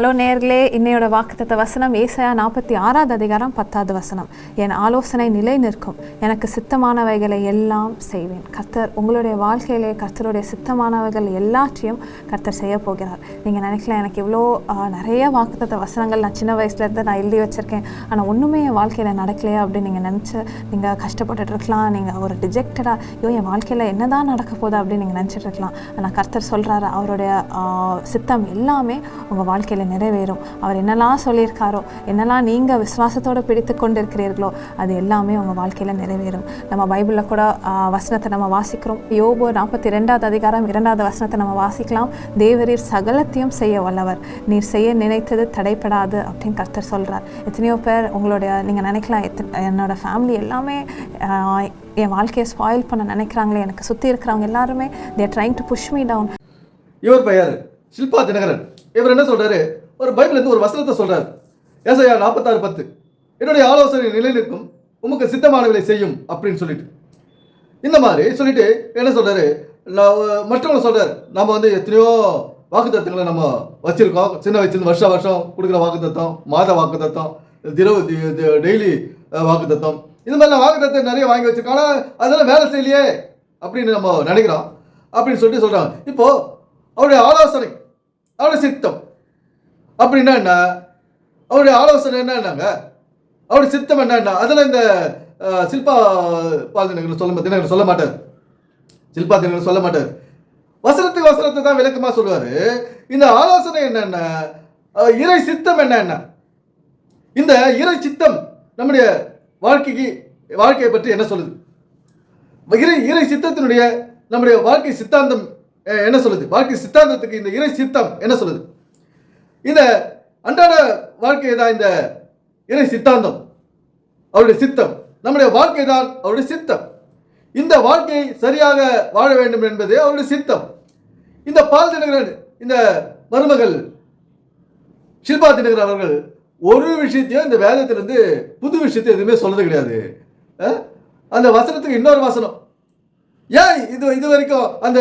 Hello நேர்களே இன்னையோட வாக்குத்த வசனம் ஏசையா நாற்பத்தி ஆறாவது அதிகாரம் பத்தாவது வசனம். என் ஆலோசனை நிலை நிற்கும். எனக்கு சித்தமானவைகளை எல்லாம் செய்வேன். கர்த்தர் உங்களுடைய வாழ்க்கையிலே கர்த்தருடைய சித்தமானவைகள் எல்லாற்றையும் கர்த்தர் செய்ய போகிறார். நீங்கள் நினைக்கலாம் எனக்கு இவ்வளோ நிறைய வாக்குத்த வசனங்கள் நான் சின்ன வயசுலேருந்து நான் எழுதி வச்சுருக்கேன். ஆனால் ஒன்றுமே என் வாழ்க்கையில் நடக்கலையே அப்படின்னு நீங்கள் நினச்சி நீங்கள் கஷ்டப்பட்டுட்டு இருக்கலாம். நீங்கள் ஒரு டிஜெக்டடாக ஐயோ என் வாழ்க்கையில் என்னதான் நடக்க போகுது அப்படின்னு நீங்கள் நினச்சிட்டு இருக்கலாம். ஆனால் கர்த்தர் சொல்கிறாரு அவருடைய சித்தம் எல்லாமே உங்கள் வாழ்க்கையில் நிறைவேறும். அவர் என்னெல்லாம் சொல்லியிருக்காரோ என்னெல்லாம் நீங்கள் விசுவாசத்தோடு பிடித்து கொண்டிருக்கிறீர்களோ அது எல்லாமே உங்கள் வாழ்க்கையில் நிறைவேறும். நம்ம பைபிளில் கூட வசனத்தை நம்ம வாசிக்கிறோம். யோபு நாற்பத்தி ரெண்டாவது அதிகாரம் இரண்டாவது வசனத்தை நம்ம வாசிக்கலாம். தேவரீர் சகலத்தையும் செய்ய வல்லவர். நீர் செய்ய நினைத்தது தடைப்படாது அப்படின்னு கர்த்தர் சொல்கிறார் எத்தனையோ பேர் உங்களுடைய நீங்கள் நினைக்கலாம் எத்த என்னோட ஃபேமிலி எல்லாமே என் வாழ்க்கையை ஸ்பாயில் பண்ண நினைக்கிறாங்களே எனக்கு சுற்றி இருக்கிறவங்க எல்லாருமே they're trying to push me down இவர் பெயர் ஷில்பா தினகரன். இவர் என்ன சொல்றாரு? ஒரு பைபிள் ஒரு வசனத்தை சொல்றாரு. ஏசையா நாற்பத்தாறு பத்து. என்னுடைய ஆலோசனை நிலைநிற்கும் உமக்கு சித்தமானவர்களை செய்யும் அப்படின்னு சொல்லிட்டு. இந்த மாதிரி சொல்லிட்டு என்ன சொல்றாரு? நான் மற்றவங்க சொல்றாரு. நம்ம வந்து எத்தனையோ வாக்குத்தத்தங்களை நம்ம வச்சிருக்கோம். சின்ன வயசுல வருஷம் வருஷம் கொடுக்குற வாக்குத்தத்தம் மாத வாக்குத்தத்தம் திரவு டெய்லி வாக்குத்தத்தம். இது மாதிரிலாம் வாக்குத்தத்தை நிறைய வாங்கி வச்சிருக்கோம். ஆனால் அதெல்லாம் வேலை செய்யலையே அப்படின்னு நம்ம நினைக்கிறோம். அப்படின்னு சொல்லிட்டு சொல்றாங்க. இப்போ அவருடைய ஆலோசனை அவருடைய சித்தம். அப்படின்னா என்ன? அவருடைய ஆலோசனை என்னன்னாங்க அவருடைய சித்தம் என்னன்னா அதெல்லாம் இந்த சில்பா பால் சொல்ல தினகரன் சொல்ல மாட்டார் சில்பா தினகரன் சொல்ல மாட்டார் வசனத்துக்கு வசனத்தை தான் விளக்கமாக சொல்லுவார். இந்த ஆலோசனை என்னென்ன இறை சித்தம் என்ன? இந்த இறை சித்தம் நம்முடைய வாழ்க்கைக்கு வாழ்க்கையை பற்றி என்ன சொல்லுது? இறை இறை சித்தத்தினுடைய நம்முடைய வாழ்க்கை சித்தாந்தம் என்ன சொல்லுது? வாழ்க்கை சித்தாந்தத்துக்கு இந்த இறை சித்தம் என்ன சொல்லுது? இந்த அன்றாட வாழ்க்கை தான் இந்த இறை சித்தாந்தம் அவருடைய சித்தம். நம்முடைய வாழ்க்கை தான் அவருடைய சித்தம். இந்த வாழ்க்கையை சரியாக வாழ வேண்டும் என்பது அவருடைய சித்தம். இந்த பால் தினகரன் இந்த மருமகள் ஷில்பா தினகரன் அவர்கள் ஒரு விஷயத்தையும் இந்த வேதத்திலிருந்து புது விஷயத்தை எதுவுமே சொல்றது கிடையாது. அந்த வசனத்துக்கு இன்னொரு வசனம். ஏன் இது இது வரைக்கும் அந்த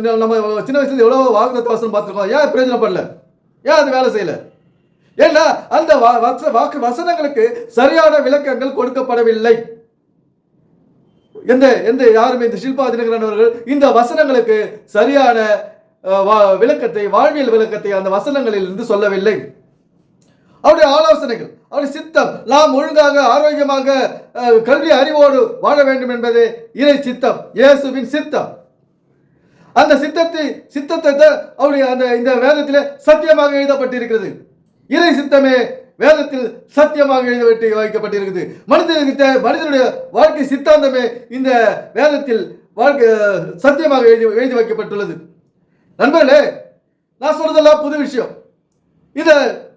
நம்ம சின்ன வயசுல எவ்வளோ வாக்குத்த வசனம் பார்த்துருக்கோம். ஏன் பிரயோஜனப்படல? ஏன் அது வேலை செய்யல? ஏன்னா அந்த வா- வச- வாக்கு வசனங்களுக்கு சரியான விளக்கங்கள் கொடுக்கப்படவில்லை. எந்த எந்த யாருமே இந்த ஷில்பா தினகரன் அவர்கள் இந்த வசனங்களுக்கு சரியான வா- விளக்கத்தை வாழ்வியல் விளக்கத்தை அந்த வசனங்களில் இருந்து சொல்லவில்லை. அவருடைய ஆலோசனைகள் அவருடைய சித்தம். நாம் ஒழுங்காக ஆரோக்கியமாக கல்வி அறிவோடு வாழ வேண்டும் என்பது இறை சித்தம் இயேசுவின் சித்தம். அந்த சித்தத்தை சித்தத்தை அவருடைய அந்த இந்த வேதத்திலே சத்தியமாக எழுதப்பட்டிருக்கிறது. இறை சித்தமே வேதத்தில் சத்தியமாக எழுதப்பட்டு வைக்கப்பட்டிருக்குது மனிதனுக்கு மனிதனுடைய வாழ்க்கை சித்தாந்தமே இந்த வேதத்தில் வாழ்க்கை சத்தியமாக எழுதி எழுதி வைக்கப்பட்டுள்ளது. நண்பர்களே நான் சொல்றதெல்லாம் புது விஷயம். இதை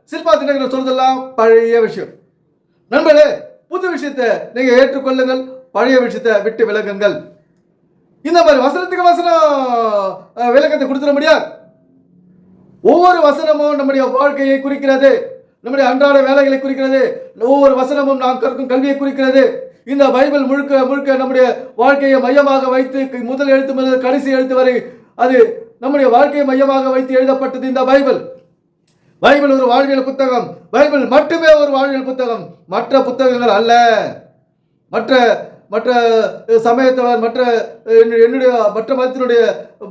சிற்பா தினகரன் சொல்றதெல்லாம் பழைய விஷயம். நண்பர்களே புது விஷயத்தை நீங்க ஏற்றுக்கொள்ளுங்கள் பழைய விஷயத்தை விட்டு விலகுங்கள். இந்த மாதிரி வசனத்துக்கு வசனம் விளக்கத்தை கொடுத்துட முடியாது. ஒவ்வொரு வசனமும் நம்முடைய வாழ்க்கையை குறிக்கிறது நம்முடைய அன்றாட வேலைகளை குறிக்கிறது ஒவ்வொரு வசனமும் நாம் கற்கும் கல்வியை குறிக்கிறது. இந்த பைபிள் முழுக்க முழுக்க நம்முடைய வாழ்க்கையை மையமாக வைத்து முதல் எழுத்து முதல் கடைசி எழுத்து வரை அது நம்முடைய வாழ்க்கையை மையமாக வைத்து எழுதப்பட்டது இந்த பைபிள். பைபிள் ஒரு வாழ்வியல் புத்தகம். பைபிள் மட்டுமே ஒரு வாழ்வியல் புத்தகம். மற்ற புத்தகங்கள் அல்ல. மற்ற மற்ற சமயத்தவர் மற்ற என்னுடைய என்னுடைய மற்ற மதத்தினுடைய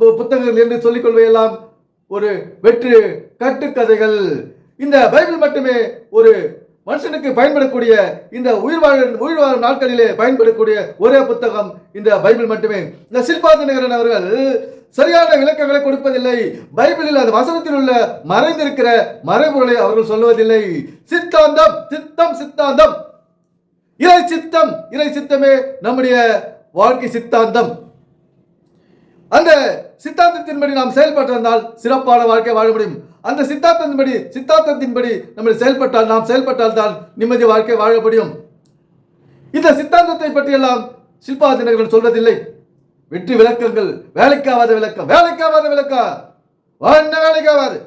பு- புத்தகங்கள் என்று சொல்லிக் கொள்வையெல்லாம் ஒரு வெற்று கட்டுக்கதைகள். இந்த பைபிள் மட்டுமே ஒரு மனுஷனுக்கு பயன்படக்கூடிய இந்த உயிர் வாழ உயிர் வாழும் நாட்களிலே பயன்படக்கூடிய ஒரே புத்தகம் இந்த பைபிள் மட்டுமே. இந்த சில்பாதி நகரன் அவர்கள் சரியான விளக்கங்களை கொடுப்பதில்லை. பைபிளில் அந்த வசனத்தில் உள்ள மறைந்திருக்கிற மறைபொருளை அவர்கள் சொல்வதில்லை சித்தாந்தம் சித்தம் சித்தாந்தம். இறை சித்தம் இறை சித்தமே நம்முடைய வாழ்க்கை சித்தாந்தம். அந்த சித்தாந்தத்தின்படி நாம் செயல்பட்டிருந்தால் சிறப்பான வாழ்க்கை வாழ முடியும். அந்த சித்தாந்தத்தின்படி சித்தாந்தத்தின்படி நம்ம செயல்பட்டால் நாம் செயல்பட்டால் தான் நிம்மதி வாழ்க்கை வாழ முடியும். இந்த சித்தாந்தத்தை பற்றியெல்லாம் சில்பாதினர்கள் சொல்வதில்லை. வெற்றி விளக்கங்கள் வேலைக்காவாத விளக்கம் வேலைக்காவாத விளக்கம். என்ன வேலைக்காவாது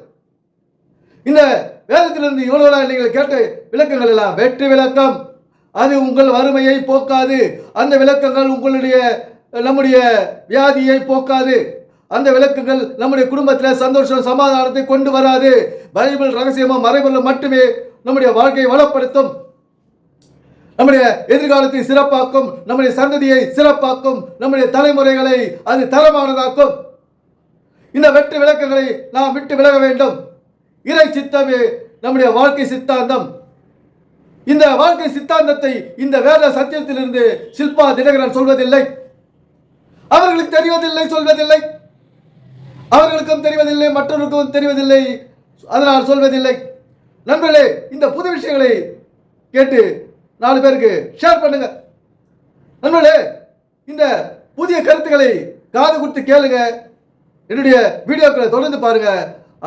இந்த வேதத்திலிருந்து இவ்வளவு நாள் நீங்கள் கேட்ட விளக்கங்கள் எல்லாம் வெற்றி விளக்கம். அது உங்கள் வறுமையை போக்காது. அந்த விளக்கங்கள் உங்களுடைய நம்முடைய வியாதியை போக்காது. அந்த விளக்குகள் நம்முடைய குடும்பத்தில் சந்தோஷம் சமாதானத்தை கொண்டு வராது. பைபிள் ரகசியமும் மறைபொருள் மட்டுமே நம்முடைய வாழ்க்கையை வளப்படுத்தும். நம்முடைய எதிர்காலத்தை சிறப்பாக்கும் நம்முடைய சந்ததியை சிறப்பாக்கும் நம்முடைய தலைமுறைகளை அது தரமானதாக்கும். இந்த வெட்டு விளக்குகளை நாம் விட்டு விலக வேண்டும். இறை சித்தமே நம்முடைய வாழ்க்கை சித்தாந்தம். இந்த வாழ்க்கை சித்தாந்தத்தை இந்த வேத சத்தியத்திலிருந்து சில்பா தினகரன் சொல்வதில்லை. அவர்களுக்கு தெரிவதில்லை சொல்வதில்லை. அவர்களுக்கும் தெரிவதில்லை மற்றவர்களுக்கும் தெரிவதில்லை. அதனால் சொல்வதில்லை. நண்பர்களே இந்த புது விஷயங்களை கேட்டு நாலு பேருக்கு ஷேர் பண்ணுங்க. நண்பர்களே இந்த புதிய கருத்துக்களை காது கொடுத்து கேளுங்க. என்னுடைய வீடியோக்களை தொடர்ந்து பாருங்க.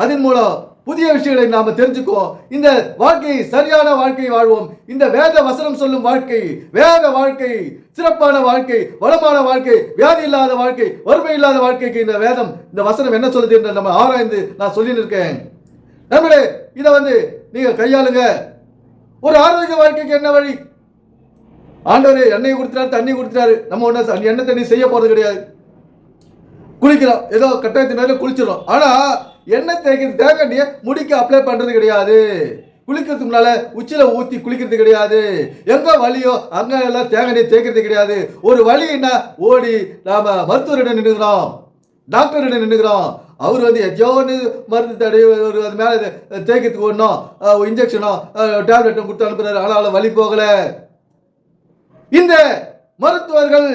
அதன் மூலம் புதிய விஷயங்களை நாம தெரிஞ்சுக்குவோம். இந்த வாழ்க்கையை சரியான வாழ்க்கையை வாழ்வோம். இந்த வேத வசனம் சொல்லும் வாழ்க்கை வேத வாழ்க்கை சிறப்பான வாழ்க்கை வளமான வாழ்க்கை வியாதி இல்லாத வாழ்க்கை வறுமை இல்லாத வாழ்க்கைக்கு இந்த வேதம் இந்த வசனம் என்ன சொல்லுது என்று நம்ம ஆராய்ந்து நான் சொல்லி இருக்கேன். நம்மளே இதை வந்து நீங்க கையாளுங்க. ஒரு ஆரோக்கிய வாழ்க்கைக்கு என்ன வழி? ஆண்டவர் எண்ணெய் கொடுத்துட்டாரு தண்ணி கொடுத்துட்டாரு. நம்ம ஒன்றும் எண்ணெய் தண்ணி செய்ய போறது கிடையாது. குளிக்கிறோம். ஏதோ கட்டாயத்தின் மேல குளிச்சிடும் ஆனா எண்ணெய் தேய்க்கிறது தேங்காய் முடிக்க அப்ளை பண்றது கிடையாது. குளிக்கிறதுக்கு முன்னால உச்சில ஊத்தி குளிக்கிறது கிடையாது. எங்க வலியோ அங்க எல்லாம் தேங்காய் தேய்க்கிறது கிடையாது. ஒரு வழின்னா ஓடி நாம மருத்துவரிடம் நின்றுக்கிறோம் டாக்டரிடம் நின்றுக்கிறோம் அவர் வந்து எஜோ ஒன்று மருந்து தடை ஒரு அது மேலே தேய்க்கிறதுக்கு ஒன்றும் இன்ஜெக்ஷனோ டேப்லெட்டும் கொடுத்து அனுப்புறாரு. ஆனால் வலி போகலை. இந்த மருத்துவர்கள்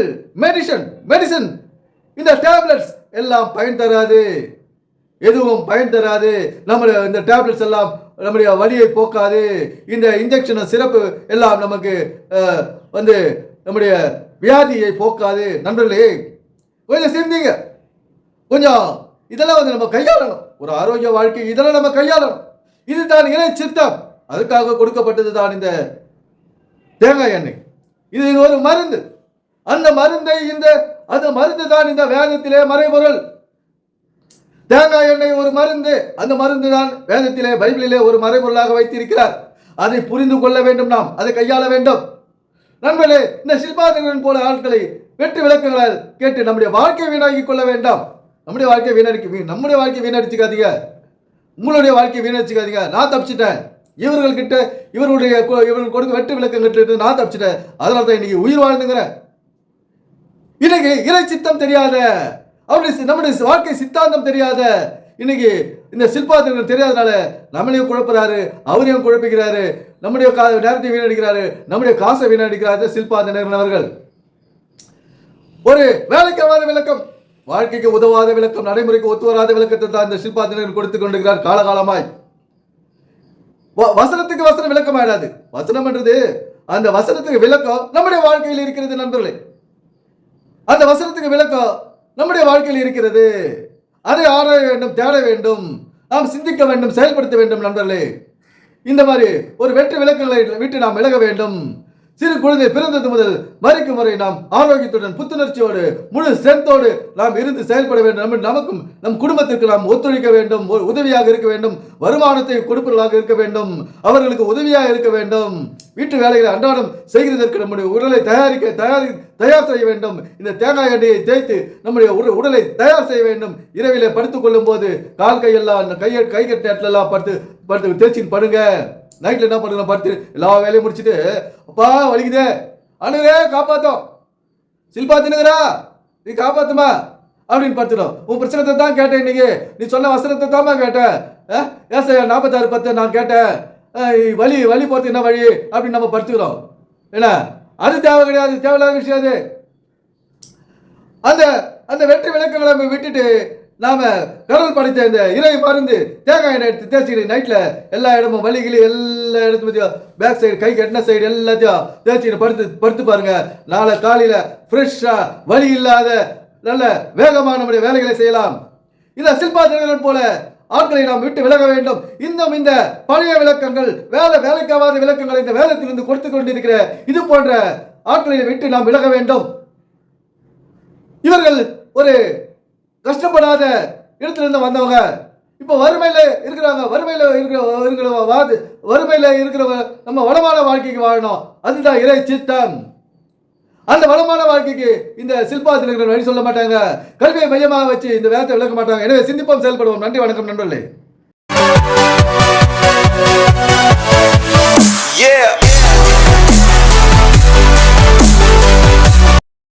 மெடிசன் மெடிசன் இந்த டேப்லெட்ஸ் எல்லாம் பயன் தராது. எதுவும் பயன் தராது. நம்முடைய இந்த டேப்லெட்ஸ் எல்லாம் நம்முடைய வலியை போக்காது. இந்த இன்ஜெக்ஷன் சிறப்பு எல்லாம் நமக்கு வந்து நம்முடைய வியாதியை போக்காது. நண்பர்களே கொஞ்சம் சிந்திங்க. கொஞ்சம் இதெல்லாம் வந்து நம்ம கையாளணும். ஒரு ஆரோக்கிய வாழ்க்கை இதெல்லாம் நம்ம கையாளணும். இதுதான் இறை சித்தம். அதுக்காக கொடுக்கப்பட்டது தான் இந்த தேங்காய் எண்ணெய். இது ஒரு மருந்து. அந்த மருந்தை இந்த அந்த மருந்து தான் இந்த வேதத்திலே மறைபொருள். தேங்காய் எண்ணெய் ஒரு மருந்து. அந்த மருந்து தான் வேதத்திலே பைபிளிலே ஒரு மறைபொருளாக வைத்திருக்கிறார். அதை புரிந்து கொள்ள வேண்டும் நாம். அதை கையாள வேண்டும். நண்பர்களே இந்த சில்பாதகன் போல ஆட்களை வெட்டு விளக்கங்களால் கேட்டு நம்முடைய வாழ்க்கையை வீணாகி கொள்ள வேண்டாம். நம்முடைய வாழ்க்கையை வீணடிக்க நம்முடைய வாழ்க்கையை வீணடிச்சுக்காதீங்க. உங்களுடைய வாழ்க்கையை வீணடிச்சுக்காதீங்க. நான் தப்பிச்சிட்டேன். இவர்கள்கிட்ட இவர்களுடைய இவர்கள் கொடுக்க வெட்டு விளக்கங்கிட்ட நான் தப்பிச்சிட்டேன். அதனால தான் இன்னைக்கு உயிர் வாழ்ந்துங்கிறேன் இன்னைக்கு இறை சித்தம் தெரியாத. அவருடைய சி- நம்முடைய வாழ்க்கை சித்தாந்தம் தெரியாத. இன்னைக்கு இந்த சில்பாத்திரங்கள் தெரியாதனால நம்மளையும் குழப்புறாரு. அவரையும் குழப்பிக்கிறாரு. நம்முடைய கா நேரத்தை வீணடிக்கிறாரு. நம்முடைய காசை வீணடிக்கிறாரு சில்பாந்த அவர்கள். ஒரு வேலைக்கு விளக்கம். வாழ்க்கைக்கு உதவாத விளக்கம் நடைமுறைக்கு ஒத்து வராத விளக்கத்தை தான் இந்த சிற்பாத்தினர் கொடுத்து கொண்டிருக்கிறார் காலகாலமாய். வ- வசனத்துக்கு வசனம் விளக்கம் ஆயிடாது வசனம் என்றது அந்த வசனத்துக்கு விளக்கம் நம்முடைய வாழ்க்கையில் இருக்கிறது நண்பர்களே. அந்த வசனத்துக்கு விளக்கம் நம்முடைய வாழ்க்கையில் இருக்கிறது. அதை ஆராய வேண்டும் தேட வேண்டும். நாம் சிந்திக்க வேண்டும் செயல்படுத்த வேண்டும் நண்பர்களே. இந்த மாதிரி ஒரு வெற்றி விளக்குகளை விட்டு நாம் விலக வேண்டும். சிறு குழந்தை பிறந்தது முதல் மறைக்கும் வரை நாம் ஆரோக்கியத்துடன் புத்துணர்ச்சியோடு முழு ஸ்ட்ரென்த்தோடு நாம் இருந்து செயல்பட வேண்டும். நமக்கும் நம் குடும்பத்திற்கு நாம் ஒத்துழைக்க வேண்டும். உதவியாக இருக்க வேண்டும். வருமானத்தை கொடுப்பவர்களாக இருக்க வேண்டும். அவர்களுக்கு உதவியாக இருக்க வேண்டும். வீட்டு வேலைகளை அன்றாடம் செய்கிறதற்கு நம்முடைய உடலை தயாரிக்க தயாரி தயார் செய்ய வேண்டும். இந்த தேங்காய் எண்ணெயை தேய்த்து நம்முடைய உடலை தயார் செய்ய வேண்டும். இரவிலே படுத்துக் கொள்ளும் போது கால் கையெல்லாம் கையை கை கட்ட எல்லாம் படுத்து படுத்து தேய்ச்சின்னு படுங்க. நைட்டில் என்ன பண்ணுறேன் படுத்து எல்லா வேலையும் முடிச்சுட்டு அப்பா வலிக்குதே. அணுகே காப்பாத்தோம் சில்பா தினுகிறா நீ காப்பாத்துமா? அப்படின்னு படுத்துடும் உன் பிரச்சனத்தை தான் கேட்டேன் இன்னைக்கு. நீ சொன்ன வசனத்தை தாம்மா கேட்டேன். ஏன் சார் நாற்பத்தாறு பத்து நான் கேட்டேன். அஹ், வலி வலி போறதுக்கு என்ன வழி? அப்படின்னு நம்ம படுத்துக்கிறோம். என்ன? அது தேவை கிடையாது. தேவையில்லாத விஷயம் அது. அந்த அந்த வெற்றி விளக்கங்களை நம்ம விட்டுட்டு நாம கடல் படைத்த இந்த இறை மருந்து தேங்காய் எண்ணெய் எடுத்து தேய்ச்சிக்கிட்டு நைட்ல எல்லா இடமும் வலி எல்லா எல்லா இடத்துலையும் பேக் சைடு கை கட்டின சைடு எல்லாத்தையும் தேய்ச்சிக்கிட்டு படுத்து படுத்து பாருங்க. நாளை காலையில ஃப்ரெஷ்ஷா வலி இல்லாத நல்ல வேகமான நம்முடைய வேலைகளை செய்யலாம். இந்த சில்பாத்திரங்கள் போல ஆட்களை நாம் விட்டு விலக வேண்டும். இன்னும் இந்த பழைய விளக்கங்கள் வேலை வேலைக்காவாத விளக்கங்களை இந்த வேதத்திலிருந்து கொடுத்து கொண்டிருக்கிற இது போன்ற ஆட்களை விட்டு நாம் விலக வேண்டும். இவர்கள் ஒரு கஷ்டப்படாத இடத்துல இருந்து வந்தவங்க இப்போ வறுமையில் இருக்கிறவங்க வறுமையில் இருக்கிற இருக்கிற வாது வறுமையில் இருக்கிறவங்க நம்ம வளமான வாழ்க்கைக்கு வாழணும். அதுதான் இறை சித்தம். அந்த வளமான வாழ்க்கைக்கு இந்த சில்பா தினகரன் வழி சொல்ல மாட்டாங்க. கல்வியை மையமாக வச்சு இந்த வேதத்தை விளக்க மாட்டாங்க. எனவே சிந்திப்போம் செயல்படுவோம். நன்றி வணக்கம் நண்பர்களே. Yeah.